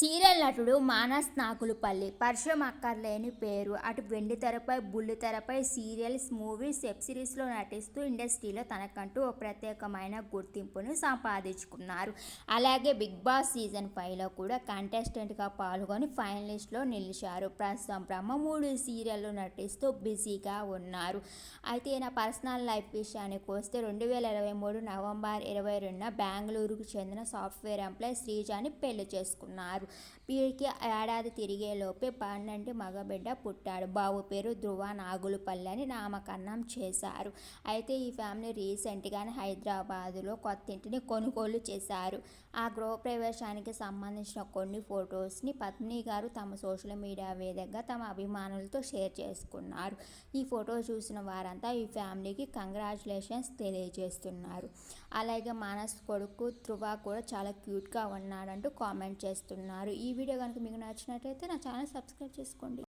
Serial నటుడు మానస్ నాకులపల్లి పరిచయం అక్కర్లేని పేరు. అటు వెండి తెరపై బుల్లి తెరపై సీరియల్స్ మూవీస్ వెబ్ సిరీస్లో నటిస్తూ ఇండస్ట్రీలో తనకంటూ ఓ ప్రత్యేకమైన గుర్తింపును సంపాదించుకున్నారు. అలాగే బిగ్ బాస్ సీజన్ ఫైవ్లో కూడా కంటెస్టెంట్గా పాల్గొని ఫైనలిస్ట్లో నిలిచారు. ప్రస్తుతం బ్రహ్మమూడు సీరియల్లో నటిస్తూ బిజీగా ఉన్నారు. అయితే నా పర్సనల్ లైఫ్ విషయానికి వస్తే రెండు వేల ఇరవై మూడు నవంబర్ ఇరవై రెండున బెంగళూరుకు చెందిన సాఫ్ట్వేర్ ఎంప్లాయ్ శ్రీజాని పెళ్ళి చేసుకున్నారు. వీరికి ఏడాది తిరిగేలోపే పన్నెండు మగబిడ్డ పుట్టాడు. బాబు పేరు ధృవ నాగులుపల్లి అని నామకరణం చేశారు. అయితే ఈ ఫ్యామిలీ రీసెంట్గానే హైదరాబాదులో కొత్త ఇంటిని కొనుగోలు చేశారు. ఆ గృహప్రవేశానికి సంబంధించిన కొన్ని ఫొటోస్ని పత్ని గారు తమ సోషల్ మీడియా వేదికగా తమ అభిమానులతో షేర్ చేసుకున్నారు. ఈ ఫోటో చూసిన వారంతా ఈ ఫ్యామిలీకి కంగ్రాచులేషన్స్ తెలియజేస్తున్నారు. అలాగే మానస్ కొడుకు ధ్రువ కూడా చాలా క్యూట్గా ఉన్నాడంటూ కామెంట్ చేస్తున్నారు. ఈ వీడియో కనుక మీకు నచ్చినట్లయితే నా ఛానల్ సబ్స్క్రైబ్ చేసుకోండి.